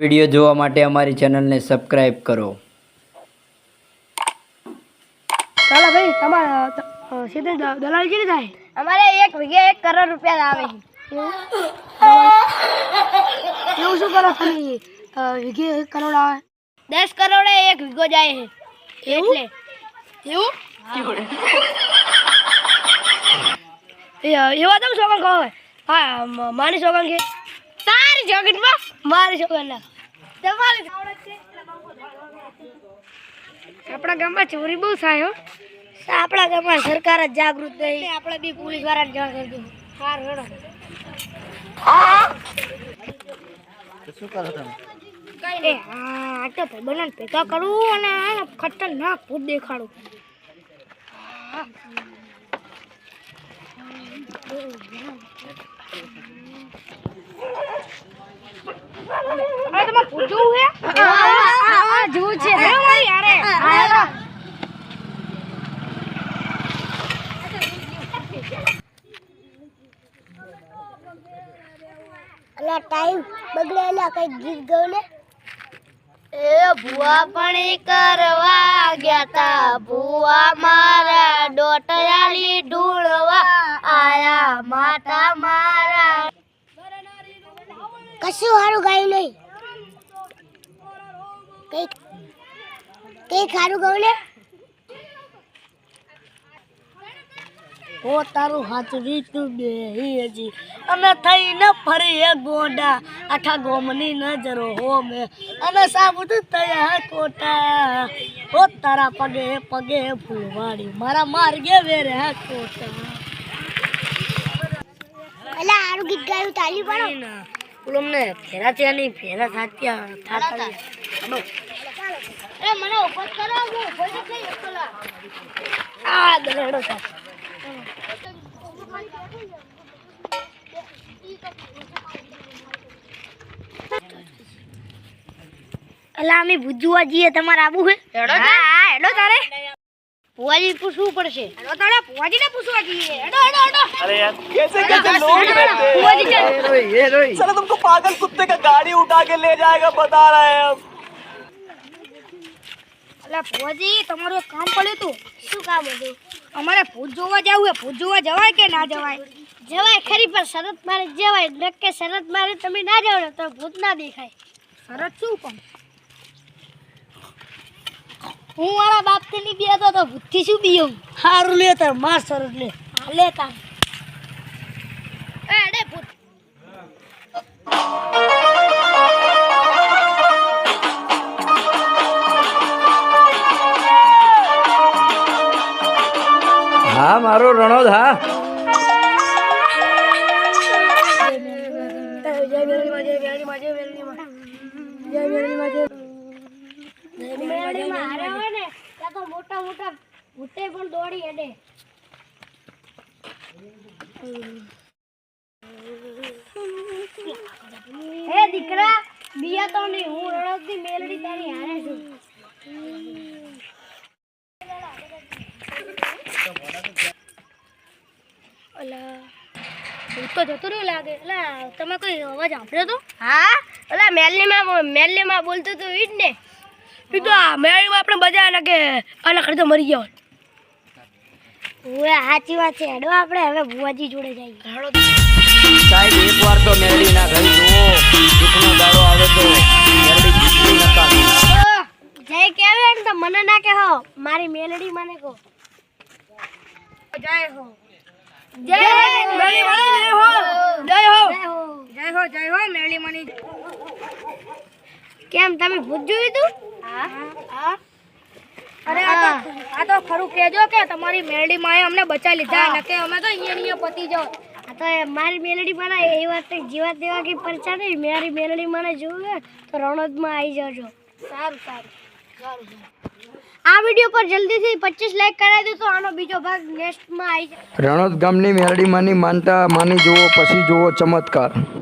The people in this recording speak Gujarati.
વીડિયો જોવા માટે અમારી ચેનલને સબસ્ક્રાઈબ કરો. ચાલો ભાઈ તમારા સીધે દલાલ કેટલી થાય? અમારે એક વીઘે એક કરોડ રૂપિયા આવે છે. એવું શું કરો ખાલી વીઘે એક કરોડ આવે? દસ કરોડે એક વીઘો જાય છે. એટલે. એવું? એ એવા તમે સોગન કહો હા માની મારી કે તારી જોગટમાં મારી સોગન ના. તમારી આપણા ગામમાં ચોરી બહુ થાય હો. આપણા ગામમાં સરકાર જ જાગૃત થઈ આપણે બી પોલીસ વાળાને જાણ કરી દઉં સારું હેડો. એ હા આ તો ભાઈબંધોને ભેગા કરું અને ખતરનાક ભૂત દેખાડું તમારે ભૂત જોવું છે હા જોવું છે અરે મારી યારે હા અલા ટાઈમ બગડેલા કઈ ગીત ગયો ને. એ ભુવા પણ કરવા ગયા તા. ભુવા મારા ડોટયાલી ઢૂળવા આયા. માતા મારા કશું સારું ગાયું નહીં. કઈ કઈ સારું ગયું ને. ઓ તારું હાચરી તું બે હજી. અને થઈને ફરી એ ગોડા. આખા ગોમની નજરો હો મે. અને સાબુદ તયા કોટા ઓ તારા પગે પગે ફૂલવાડી. મારા માર્ગે વેરે હા કોટા અલા આરું ગીત ગાયું તાલી પાડો. પેલો મને ફેરા થયા નહીં ફેરા થાત્યા થાતા અરે મને ઉપર કરો હું જ એકલા. આ દરડો થાય અલા અમે ભુજવા જઈએ તમારે આવું છે હેડો હા હા હેડો તારે ભુવાજી પૂછવું પડશે હેડો તારે ભુવાજીને પૂછવા જઈએ હેડો હેડો હેડો अरे यार कैसे कैसे लोग रहते हैं ભુવાજી ચાલ साला तुमको पागल कुत्ते का गाड़ी उठा के ले जाएगा बता रहे हैं हम અલા ભુવાજી તમારું એક કામ પડ્યું હતું શું કામ હતું અમારે ભૂત જોવા જવું છે ભૂત જોવા જવાય કે ના જવાય જવાય ખરી પણ શરત મારે જવાય નક્કે શરત મારે તમે ના જાવ ને તો ભૂત ના દેખાય શરત શું પણ હું મારા બાપથી ની બેતો તો ભૂતથી શું બીયું સારું લે તાર માર શરત લે લે તાર ભૂત હા મારો રણોદ હા જય મેરડીમાં જય મેરડીમાં જય મેરડીમાં જય મેરડીમાં જય મેળીમાં હારે હોય ને ત્યાં તો મોટા મોટા ભૂતે પણ દોડી અડે હે દીકરા બીજા તો નહીં હું રણોદની મેલડી તારી હારે છું. તો જતું રહ્યું લાગે. અલા તમે કોઈ અવાજ સાંભળ્યો તો? હા? ઓલા મેલીમાં મેલીમાં બોલતું તું ઈ જ ને. એ તો આ મેળીમાં આપણે બધા આના કે આના કરતા મરી ગયા હવે સાચી વાત છે. હેડો આપણે હવે ભુવાજી જોડે જઈએ. હોય સાહેબ એકવાર તો મેરડીના ઘર જુઓ. દુઃખનો દાડો આવે તો મેરડી જય કેવે ને તો મને ના કે હો મારી મેલડી મને કહો. જય હો. જય હો. જય હો. જય હો. જય હો જય હો મેળી મણી કેમ તમે ભૂત જોયું તું? અરે આ તો ખરું કહેજો કે તમારી મેલડી માએ અમને બચાવી લીધા નકે અમે તો અહીંયા અહીંયા પતી જાવ આ તો એ મારી મેલડી મને એ વાત જીવા દેવા કે પરચા નહીં મારી મેલડી મને જોવે તો રણોદમાં આવી જજો. સારું સારું. આ વીડિયો પર જલ્દીથી પચીસ લાઈક કરાવી દો તો આનો બીજો ભાગ નેક્સ્ટમાં આવી જાય. રણોદ ગામની મેરડીમાંની માનતા માની જુઓ પછી જુઓ ચમત્કાર.